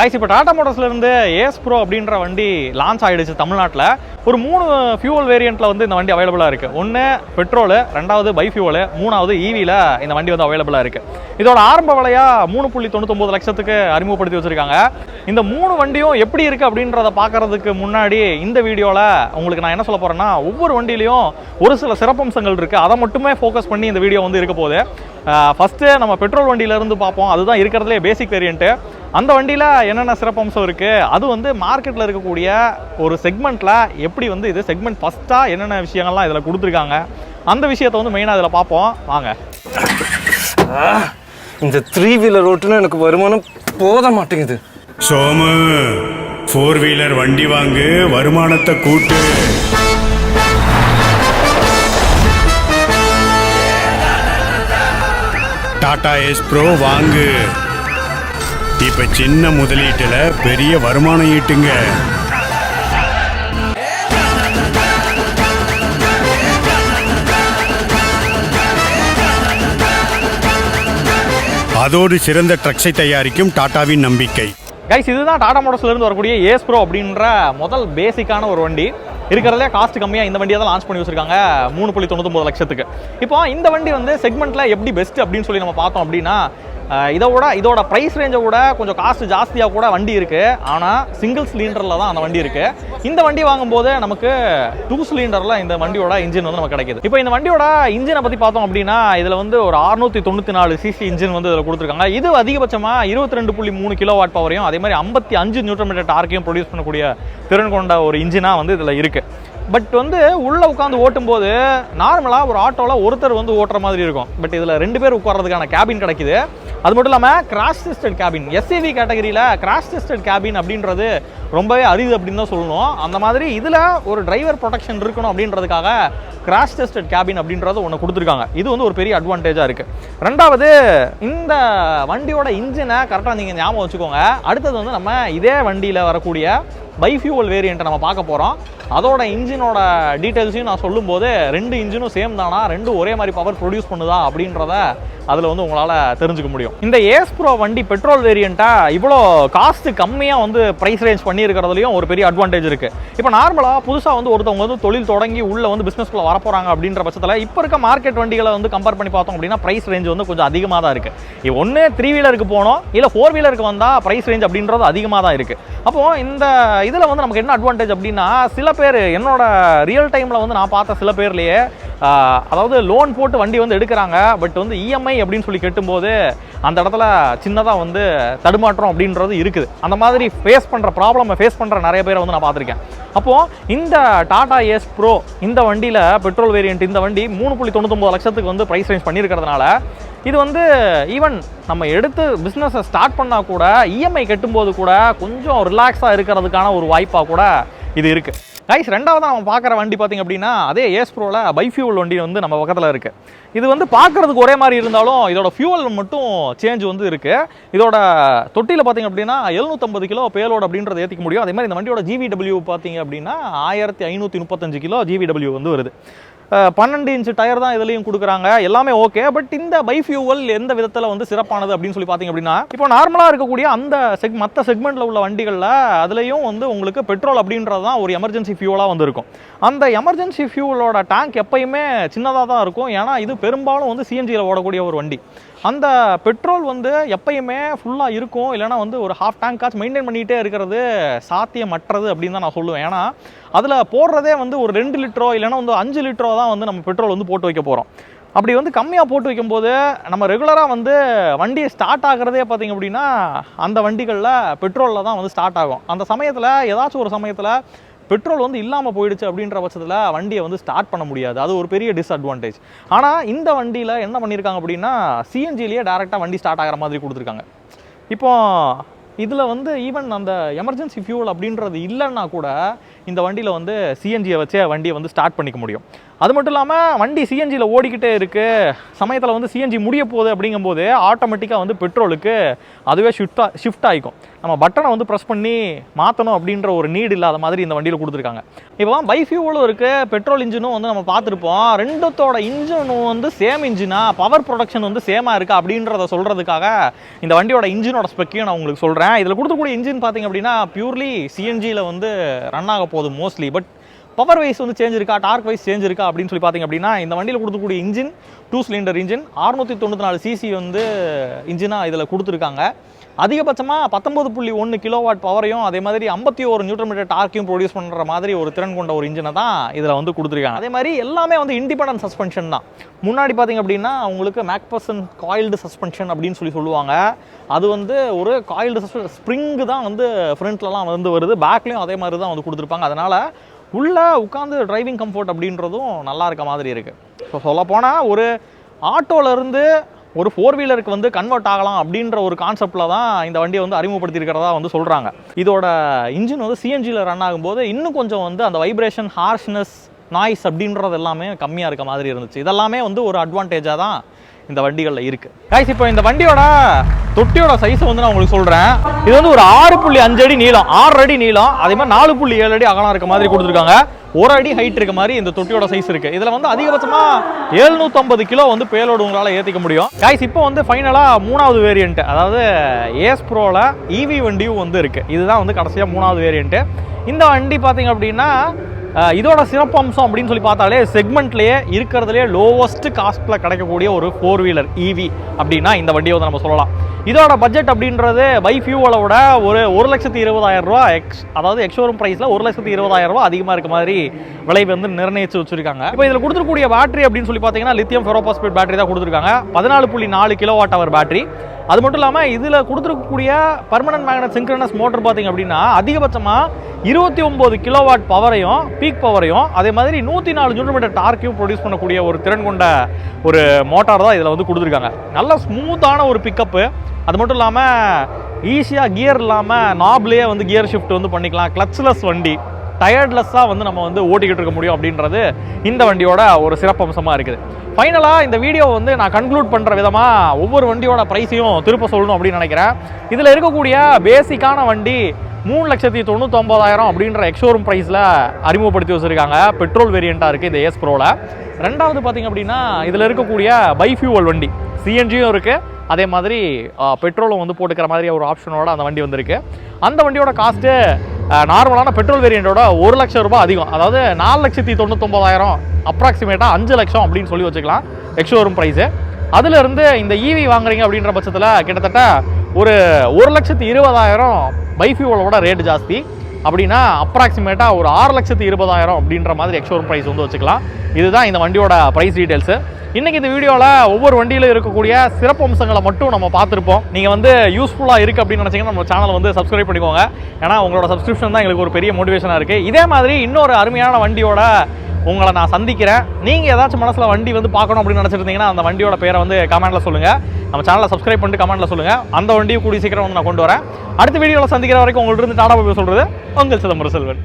Guys இப்போ Tata மோட்டர்ஸ்லேருந்து ace bro அப்படின்ற வண்டி லான்ச் ஆகிடுச்சு தமிழ்நாட்டில். ஒரு மூணு ஃபியூவல் வேரியண்ட்டில் வந்து இந்த வண்டி அவைலபிளாக இருக்குது ஒன்று பெட்ரோலு ரெண்டாவது பை ஃபியூவலு மூணாவது ஈவியில் இந்த வண்டி வந்து அவைலபிளாக இருக்குது இதோட ஆரம்ப விலையாக மூணு புள்ளி தொண்ணூத்தொம்பது லட்சத்துக்கு அறிமுகப்படுத்தி வச்சுருக்காங்க. இந்த மூணு வண்டியும் எப்படி இருக்குது அப்படின்றத பார்க்குறதுக்கு முன்னாடி இந்த வீடியோவில் உங்களுக்கு நான் என்ன சொல்ல போகிறேன்னா ஒவ்வொரு வண்டியிலையும் ஒரு சில சிறப்பம்சங்கள் இருக்குது அதை மட்டுமே ஃபோக்கஸ் பண்ணி இந்த வீடியோ வந்து இருக்க போகுது. ஃபஸ்ட்டு நம்ம பெட்ரோல் வண்டியிலேருந்து பார்ப்போம். அதுதான் இருக்கிறதுலே பேசிக் வேரியண்ட்டு அந்த வண்டியில் என்னென்ன சிறப்பம்சம் இருக்குது அது வந்து மார்க்கெட்டில் இருக்கக்கூடிய ஒரு செக்மெண்ட்டில் எப்படி வந்து இது செக்மெண்ட் ஃபஸ்ட்டாக என்னென்ன விஷயங்கள்லாம் இதில் கொடுத்துருக்காங்க? அந்த விஷயத்தை வந்து மெயினாக இதில் பார்ப்போம். வாங்க. இந்த த்ரீ வீலர் ஓட்டுனா எனக்கு வருமானம் போத மாட்டேங்குது. சோமு ஃபோர் வீலர் வண்டி வாங்கு வருமானத்தை கூட்டு. டாடா எஸ் ப்ரோ வாங்கு. இப்ப சின்ன முதலீட்டுல பெரிய வருமானம் ஈட்டுங்க. அதோடு சிறந்த ட்ரக்ஸை தயாரிக்கும் டாடாவின் நம்பிக்கை. கைஸ் இதுதான் டாடா மோட்டர்ஸ்லேருந்து வரக்கூடிய ஏஸ் ப்ரோ அப்படின்ற முதல் பேசிக்கான ஒரு வண்டி. இருக்கிறதே காஸ்ட் கம்மியாக இந்த வண்டியை தான் லான்ச் பண்ணி வச்சிருக்காங்க. மூணு புள்ளி தொண்ணூத்தொம்பது லட்சத்துக்கு. இப்போ இந்த வண்டி வந்து செக்மெண்ட்டில் எப்படி பெஸ்ட் அப்படின்னு சொல்லி நம்ம பார்த்தோம் அப்படின்னா இதை விட இதோட ப்ரைஸ் ரேஞ்சை விட கொஞ்சம் காஸ்ட் ஜாஸ்தியாக கூட வண்டி இருக்குது ஆனால் சிங்கிள் சிலிண்டரில் தான் அந்த வண்டி இருக்குது இந்த வண்டி வாங்கும்போது நமக்கு டூ சிலிண்டரில் இந்த வண்டியோட இன்ஜின் வந்து நமக்கு கிடைக்குது. இப்போ இந்த வண்டியோட இன்ஜினை பற்றி பார்த்தோம் அப்படின்னா இதில் வந்து ஒரு அறுநூற்றி தொண்ணூற்றி நாலு சிசி இன்ஜின் வந்து இதில் கொடுத்துருக்காங்க. இது அதிகபட்சமாக இருபத்தி ரெண்டு புள்ளி மூணு கிலோ வாட் பவரையும் அதே மாதிரி ஐம்பத்தி அஞ்சு நியூட்ரன் மீட்டர் டார்க்கையும் ப்ரொடியூஸ் பண்ணக்கூடிய திறன் கொண்ட ஒரு இன்ஜினாக வந்து இதில் இருக்குது பட் வந்து உள்ளே உட்காந்து ஓட்டும்போது நார்மலாக ஒரு ஆட்டோவில் ஒருத்தர் வந்து ஓட்டுற மாதிரி இருக்கும். பட் இதில் ரெண்டு பேர் உட்கார்றதுக்கான கேபின் கிடைக்குது. அது மட்டும் இல்லாமல் கிராஷ் டெஸ்டட் கேபின் எஸ்ஏவி கேட்டகரியில் கிராஷ் டெஸ்டட் கேபின் அப்படின்றது ரொம்பவே அரிது அப்படின்னு தான் சொல்லணும். அந்த மாதிரி இதில் ஒரு டிரைவர் ப்ரொடெக்ஷன் இருக்கணும் அப்படின்றதுக்காக கிராஷ் டெஸ்டட் கேபின் அப்படின்றது ஒன்று கொடுத்துருக்காங்க. இது வந்து ஒரு பெரிய அட்வான்டேஜாக இருக்குது ரெண்டாவது இந்த வண்டியோட இன்ஜினை கரெக்டாக நீங்கள் ஞாபகம் வச்சுக்கோங்க. அடுத்தது வந்து நம்ம இதே வண்டியில் வரக்கூடிய பைஃபியூவல் வேரியண்ட்டை நம்ம பார்க்க போகிறோம் அதோட இன்ஜினோட டீட்டெயில்ஸையும் நான் சொல்லும்போது ரெண்டு இன்ஜினும் சேம் தானா? ரெண்டும் ஒரே மாதிரி பவர் ப்ரொடியூஸ் பண்ணுதா? அப்படின்றத அதில் வந்து உங்களால் தெரிஞ்சுக்க முடியும். இந்த ஏஸ் ப்ரோ வண்டி பெட்ரோல் வேரியண்ட்டாக இவ்வளோ காஸ்ட்டு கம்மியாக வந்து ப்ரைஸ் ரேஞ்ச் பண்ணியிருக்கிறதுலையும் ஒரு பெரிய அட்வான்டேஜ் இருக்குது இப்போ நார்மலாக புதுசாக வந்து ஒருத்தவங்க வந்து தொழில் தொடங்கி உள்ளே வந்து பிஸ்னஸ்க்குள்ள வரப்போகிறாங்க அப்படின்ற பட்சத்தில் இப்போ இருக்க மார்க்கெட் வண்டிகளை வந்து கம்பேர் பண்ணி பார்த்தோம் அப்படின்னா ப்ரைஸ் ரேஞ்ச் வந்து கொஞ்சம் அதிகமாக தான் இருக்குது ஒன்று த்ரீ வீலருக்கு போனோம் இல்லை ஃபோர் வீலருக்கு வந்தால் ப்ரைஸ் ரேஞ்ச் அப்படின்றது அதிகமாக தான் இருக்குது அப்போது இந்த இதில் வந்து நமக்கு என்ன அட்வான்டேஜ் அப்படின்னா சில பேர் என்னோட ரியல் டைமில் வந்து நான் பார்த்த சில பேர்லேயே அதாவது லோன் போட்டு வண்டி வந்து எடுக்கிறாங்க பட் வந்து இஎம்ஐ அப்படின்னு சொல்லி கட்டும்போது அந்த இடத்துல சின்னதாக வந்து தடுமாற்றம் அப்படின்றது இருக்குது. அந்த மாதிரி ஃபேஸ் பண்ணுற ப்ராப்ளமை ஃபேஸ் பண்ணுற நிறைய பேரை வந்து நான் பார்த்துருக்கேன். அப்போது இந்த டாடா ஏஸ் ப்ரோ இந்த வண்டியில் பெட்ரோல் வேரியண்ட் இந்த வண்டி மூணு புள்ளி தொண்ணூத்தொம்பது லட்சத்துக்கு வந்து ப்ரைஸ் ரேஞ்ச் பண்ணியிருக்கிறதுனால இது வந்து ஈவன் நம்ம எடுத்து பிஸ்னஸை ஸ்டார்ட் பண்ணால் கூட இஎம்ஐ கட்டும்போது கூட கொஞ்சம் ரிலாக்ஸாக இருக்கிறதுக்கான ஒரு வாய்ப்பாக கூட இது இருக்குது கைஸ் ரெண்டாவது நம்ம பார்க்குற வண்டி பார்த்திங்க அப்படின்னா அதே ஏஸ் ப்ரோவில் பைஃபியூல் வண்டி வந்து நம்ம பக்கத்தில் இருக்குது இது வந்து பார்க்குறதுக்கு ஒரே மாதிரி இருந்தாலும் இதோட ஃபியூவல் மட்டும் சேஞ்ச் வந்து இருக்குது இதோட தொட்டியில் பார்த்திங்க அப்படின்னா எழுநூற்றம்பது கிலோ பேலோடு அப்படின்றத ஏற்றிக்க முடியும். அதே மாதிரி இந்த வண்டியோட ஜிவிடபிள்யூ பார்த்தீங்க அப்படின்னா ஆயிரத்தி ஐநூற்றி முப்பத்தஞ்சு கிலோ ஜிவிடபிள்யூ வந்து வருது. பன்னெண்டு இன்ச்சு டயர் தான் இதுலையும் கொடுக்குறாங்க. எல்லாமே ஓகே பட் இந்த பைஃபியூவல் எந்த விதத்தில் வந்து சிறப்பானது அப்படின்னு சொல்லி பார்த்தீங்க அப்படின்னா இப்போ நார்மலாக இருக்கக்கூடிய அந்த செக் மற்ற செக்மெண்ட்டில் உள்ள வண்டிகளில் அதுலேயும் வந்து உங்களுக்கு பெட்ரோல் அப்படின்றது தான் ஒரு எமர்ஜென்சி ஃபியூலாக வந்து இருக்கும் அந்த எமர்ஜென்சி ஃபியூலோட டேங்க் எப்பயுமே சின்னதாக தான் இருக்கும். ஏன்னா இது பெரும்பாலும் வந்து சிஎன்ஜியில் ஓடக்கூடிய ஒரு வண்டி. அந்த பெட்ரோல் வந்து எப்பயுமே ஃபுல்லாக இருக்கும். இல்லைனா வந்து ஒரு ஹாஃப் டேங்க் காச்சு மெயின்டைன் பண்ணிகிட்டே இருக்கிறது சாத்தியமற்றது அப்படின்னு தான் நான் சொல்லுவேன். ஏன்னா அதில் போடுறதே வந்து ஒரு ரெண்டு லிட்டரோ இல்லைனா வந்து அஞ்சு லிட்டரோ தான் வந்து நம்ம பெட்ரோல் வந்து போட்டு வைக்க போகிறோம் அப்படி வந்து கம்மியாக போட்டு வைக்கும்போது நம்ம ரெகுலராக வந்து வண்டியை ஸ்டார்ட் ஆகிறதே பார்த்திங்க அப்படின்னா அந்த வண்டிகளில் பெட்ரோலில் தான் வந்து ஸ்டார்ட் ஆகும். அந்த சமயத்தில் ஏதாச்சும் ஒரு சமயத்தில் பெட்ரோல் வந்து இல்லாமல் போயிடுச்சு அப்படின்ற பட்சத்தில் வண்டியை வந்து ஸ்டார்ட் பண்ண முடியாது. அது ஒரு பெரிய டிஸ்அட்வான்டேஜ் ஆனால் இந்த வண்டியில் என்ன பண்ணியிருக்காங்க அப்படின்னா சிஎன்ஜிலேயே டேரெக்டாக வண்டி ஸ்டார்ட் ஆகிற மாதிரி கொடுத்துருக்காங்க. இப்போ இதில் வந்து ஈவன் அந்த எமர்ஜென்சி ஃபியூல் அப்படின்றது இல்லைன்னா கூட இந்த வண்டியில் வந்து சிஎன்ஜியை வச்சே வண்டியை வந்து ஸ்டார்ட் பண்ணிக்க முடியும். அது மட்டும் இல்லாமல் வண்டி சிஎன்ஜியில் ஓடிக்கிட்டே இருக்குது சமயத்தில் வந்து சிஎன்ஜி முடிய போகுது அப்படிங்கும்போது ஆட்டோமேட்டிக்காக வந்து பெட்ரோலுக்கு அதுவே ஷிஃப்டாக ஷிஃப்ட் ஆகிக்கும் நம்ம பட்டனை வந்து ப்ரெஸ் பண்ணி மாற்றணும் அப்படின்ற ஒரு நீடு இல்லாத மாதிரி இந்த வண்டியில் கொடுத்துருக்காங்க. இப்போ பைஃபியூவலும் இருக்குது பெட்ரோல் இன்ஜினும் வந்து நம்ம பார்த்துருப்போம். ரெண்டுத்தோட இன்ஜினும் வந்து சேம் இன்ஜினா பவர் ப்ரொடக்ஷன் வந்து சேமாக இருக்கா அப்படின்றத சொல்கிறதுக்காக இந்த வண்டியோட இன்ஜினோட ஸ்பெக்கையும் நான் உங்களுக்கு சொல்கிறேன் இதில் கொடுக்கக்கூடிய இன்ஜின் பார்த்தீங்க அப்படின்னா பியூர்லி சிஎன்ஜியில் வந்து ரன் ஆக போகுது. மோஸ்ட்லி பட் பவர் வைஸ் வந்து சேஞ்ச் இருக்கா? டார்க் வைஸ் சேஞ்ச் இருக்கா? அப்படின்னு சொல்லி பார்த்தீங்க அப்படின்னா இந்த வண்டியில் கொடுத்துக்கூடிய இன்ஜின் டூ சிலிண்டர் இன்ஜின் அறுநூற்றி தொண்ணூற்றி நாலு சிசி வந்து இன்ஜினாக இதில் கொடுத்துருக்காங்க. அதிகபட்சமாக பத்தொம்பது புள்ளி ஒன்று கிலோவாட் பவரையும் அதே மாதிரி ஐம்பத்தி ஒரு நியூட்ரன் மீட்டர் டார்க்கையும் ப்ரொடியூஸ் பண்ணுற மாதிரி ஒரு திறன் கொண்ட ஒரு இன்ஜினை தான் இதில் வந்து கொடுத்துருக்காங்க. அதே மாதிரி எல்லாமே வந்து இண்டிபெண்டன்ட் சஸ்பென்ஷன் தான். முன்னாடி பார்த்தீங்க அப்படின்னா உங்களுக்கு மேக்பர்சன் காயில்டு சஸ்பென்ஷன் அப்படின்னு சொல்லி சொல்லுவாங்க. அது வந்து ஒரு காயில்டு சஸ்பென்ஷன் ஸ்ப்ரிங்கு தான் வந்து ஃப்ரண்ட்லலாம் வந்து வருது. பேக்லேயும் அதே மாதிரி தான் வந்து கொடுத்துருப்பாங்க. அதனால் உள்ளே உட்காந்து டிரைவிங் கம்ஃபர்ட் அப்படின்றதும் நல்லா இருக்க மாதிரி இருக்குது ஸோ சொல்லப்போனால் ஒரு ஆட்டோலேருந்து ஒரு ஃபோர் வீலருக்கு வந்து கன்வெர்ட் ஆகலாம் அப்படின்ற ஒரு கான்செப்டில் தான் இந்த வண்டியை வந்து அறிமுகப்படுத்தியிருக்கிறதா வந்து சொல்கிறாங்க இதோட இன்ஜின் வந்து சிஎன்ஜியில் ரன் ஆகும்போது இன்னும் கொஞ்சம் வந்து அந்த வைப்ரேஷன் ஹார்ஷ்னஸ் நாய்ஸ் அப்படின்றது எல்லாமே கம்மியாக இருக்க மாதிரி இருந்துச்சு. இதெல்லாமே வந்து ஒரு அட்வான்டேஜாக தான் இந்த வண்டிகளில் இருக்குது காய்ஸ் இப்போ இந்த வண்டியோட தொட்டியோட சைஸ் வந்து நான் உங்களுக்கு சொல்கிறேன் இது வந்து ஒரு ஆறு புள்ளி அஞ்சு அடி நீளம் ஆறு அடி நீளம் அதே மாதிரி நாலு புள்ளி ஏழு அடி அகலம் இருக்க மாதிரி கொடுத்துருக்காங்க. ஒரு அடி ஹைட் இருக்க மாதிரி இந்த தொட்டியோட சைஸ் இருக்கு. இதுல வந்து அதிகபட்சமா 750 கிலோ வந்து பேலோடு உங்களால ஏத்திக்க முடியும். காய்ஸ் இப்போ வந்து ஃபைனலா மூணாவது வேரியன்ட் அதாவது ஏஸ் ப்ரோல இவி வண்டியும் வந்து இருக்கு. இதுதான் வந்து கடைசியா மூணாவது வேரியன்ட் இந்த வண்டி பாத்தீங்க அப்படின்னா இதோட சிறப்பம்சம் அப்படின்னு சொல்லி பார்த்தாலே செக்மெண்ட்லேயே இருக்கிறதுலே லோவஸ்ட் காஸ்ட்டில் கிடைக்கக்கூடிய ஒரு ஃபோர் வீலர் இவி அப்படின்னா இந்த வண்டியை வந்து நம்ம சொல்லலாம். இதோட பட்ஜெட் அப்படின்றது பை ஃபியூவலோட ஒரு ஒரு லட்சத்தி இருபதாயிரம் ரூபா எக்ஸ் அதாவது எக்ஷோரூம் ப்ரைஸில் ஒரு லட்சத்தி இருபதாயிரம் ரூபா அதிகமாக இருக்க மாதிரி விலை வந்து நிர்ணயித்து வச்சிருக்காங்க. இப்போ இதில் கொடுத்துருக்கூடிய பேட்டரி அப்படின்னு சொல்லி பார்த்தீங்கன்னா லித்தியம் ஃபெரோபாஸ்பேட் பேட்டரி தான் கொடுத்துருக்காங்க. பதினாலு புள்ளி நாலு கிலோ வாட் அவர் பேட்டரி அது மட்டும் இல்லாமல் இதில் கொடுத்துருக்கக்கூடிய பர்மனன்ட் மேக்னட் சிங்க்ரனஸ் மோட்டர் பார்த்திங்க அப்படின்னா அதிகபட்சமாக இருபத்தி ஒம்பது கிலோவாட் பவரையும் பீக் பவரையும் அதே மாதிரி நூற்றி நாலு நியூட்ரன் மீட்டர் டார்க்கையும் ப்ரொடியூஸ் பண்ணக்கூடிய ஒரு திறன் கொண்ட ஒரு மோட்டார் தான் இதில் வந்து கொடுத்துருக்காங்க. நல்ல ஸ்மூத்தான ஒரு பிக்கப்பு அது மட்டும் இல்லாமல் ஈஸியாக கியர் இல்லாமல் நாப்லேயே வந்து கியர் ஷிஃப்ட் வந்து பண்ணிக்கலாம். கிளச்லெஸ் வண்டி. டயர்ட்லெஸ்ஸாக வந்து நம்ம வந்து ஓட்டிக்கிட்டு இருக்க முடியும் அப்படின்றது இந்த வண்டியோட ஒரு சிறப்பம்சமாக இருக்குது. ஃபைனலாக இந்த வீடியோ வந்து நான் கன்க்ளூட் பண்ணுற விதமாக ஒவ்வொரு வண்டியோட ப்ரைஸையும் திருப்ப சொல்லணும் அப்படின்னு நினைக்கிறேன். இதில் இருக்கக்கூடிய பேசிக்கான வண்டி மூணு லட்சத்தி தொண்ணூத்தொம்பதாயிரம் அப்படின்ற எக்ஷோரூம் ப்ரைஸில் அறிமுகப்படுத்தி வச்சுருக்காங்க. பெட்ரோல் வேரியண்ட்டாக இருக்குது இந்த ஏஸ் ப்ரோவில் ரெண்டாவது பார்த்தீங்க அப்படின்னா இதில் இருக்கக்கூடிய பைஃபியூவல் வண்டி. சிஎன்ஜியும் இருக்குது அதே மாதிரி பெட்ரோலும் வந்து போட்டுக்கிற மாதிரி ஒரு ஆப்ஷனோட அந்த வண்டி வந்திருக்கு. அந்த வண்டியோட காஸ்ட்டு நார்மலான பெட்ரோல் வேரியண்ட்டோட ஒரு லட்சம் ரூபாய் அதிகம். அதாவது நாலு லட்சத்தி தொண்ணூத்தொம்பதாயிரம் அப்ராக்சிமேட்டாக அஞ்சு லட்சம் அப்படின்னு சொல்லி வச்சுக்கலாம். எக்ஷோரூம் ப்ரைஸு அதுலேருந்து இந்த ஈவி வாங்குறீங்க அப்படின்ற பட்சத்தில் கிட்டத்தட்ட ஒரு ஒரு லட்சத்தி இருபதாயிரம் பைஃபியூலோட ரேட் ஜாஸ்தி. அப்படின்னா அப்ராக்சிமேட்டாக ஒரு ஆறு லட்சத்து இருபதாயிரம் அப்படின்ற மாதிரி எக்ஷோரூம் ப்ரைஸ் வந்து வச்சுக்கலாம். இதுதான் இந்த வண்டியோட ப்ரைஸ் டீட்டெயில்ஸு இன்றைக்கி இந்த வீடியோவில் ஒவ்வொரு வண்டியிலும் இருக்கக்கூடிய சிறப்பு அம்சங்களை மட்டும் நம்ம பார்த்துருப்போம். நீங்கள் வந்து யூஸ்ஃபுல்லாக இருக்குது அப்படின்னு நினச்சிங்கன்னா நம்ம சேனலை வந்து சப்ஸ்கிரைப் பண்ணிக்கோங்க. ஏன்னா உங்களோட சப்ஸ்கிரிப்ஷன் தான் எங்களுக்கு ஒரு பெரிய மோட்டிவேஷனாக இருக்குது இதே மாதிரி இன்னொரு அருமையான வண்டியோட உங்களை நான் சந்திக்கிறேன். நீங்கள் ஏதாச்சும் மனசில் வண்டி வந்து பார்க்கணும் அப்படின்னு நினச்சிருந்தீங்கன்னா அந்த வண்டியோட பேரை வந்து கமெண்ட்டில் சொல்லுங்கள் நம்ம சேனலை சப்ஸ்கிரைப் பண்ணிட்டு கமெண்ட்டில் சொல்லுங்கள் அந்த வண்டியை கூடிய சீக்கிரம் வந்து நான் கொண்டு வரேன். அடுத்த வீடியோவில் சந்திக்கிற வரைக்கும் உங்கள்கிட்ட இருந்து டாடா போய் சொல்கிறது உங்கள் சிதம்பரம் செல்வன்.